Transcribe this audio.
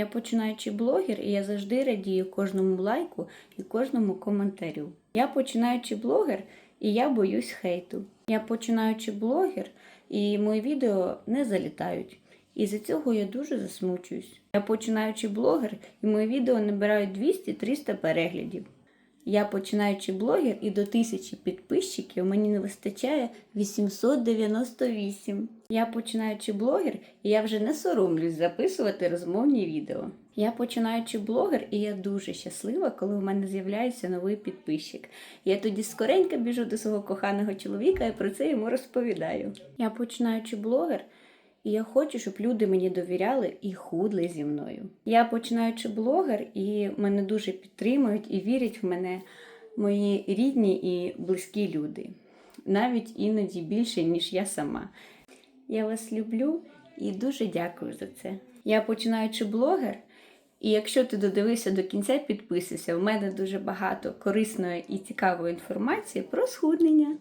Я починаючий блогер, і я завжди радію кожному лайку і кожному коментарю. Я починаючий блогер, і я боюсь хейту. Я починаючий блогер, і мої відео не залітають. І за цього я дуже засмучуюсь. Я починаючий блогер, і мої відео набирають 200-300 переглядів. Я починаючий блогер, і до тисячі підписчиків мені не вистачає 898. Я починаючий блогер, і я вже не соромлюсь записувати розмовні відео. Я починаючий блогер, і я дуже щаслива, коли у мене з'являється новий підписчик. Я тоді скоренько біжу до свого коханого чоловіка і про це йому розповідаю. Я починаючий блогер. І я хочу, щоб люди мені довіряли і худли зі мною. Я починаючи блогер, і мене дуже підтримують і вірять в мене мої рідні і близькі люди, навіть іноді більше, ніж я сама. Я вас люблю і дуже дякую за це. Я починаючи блогер, і якщо ти додивився до кінця, підписуйся. У мене дуже багато корисної і цікавої інформації про схуднення.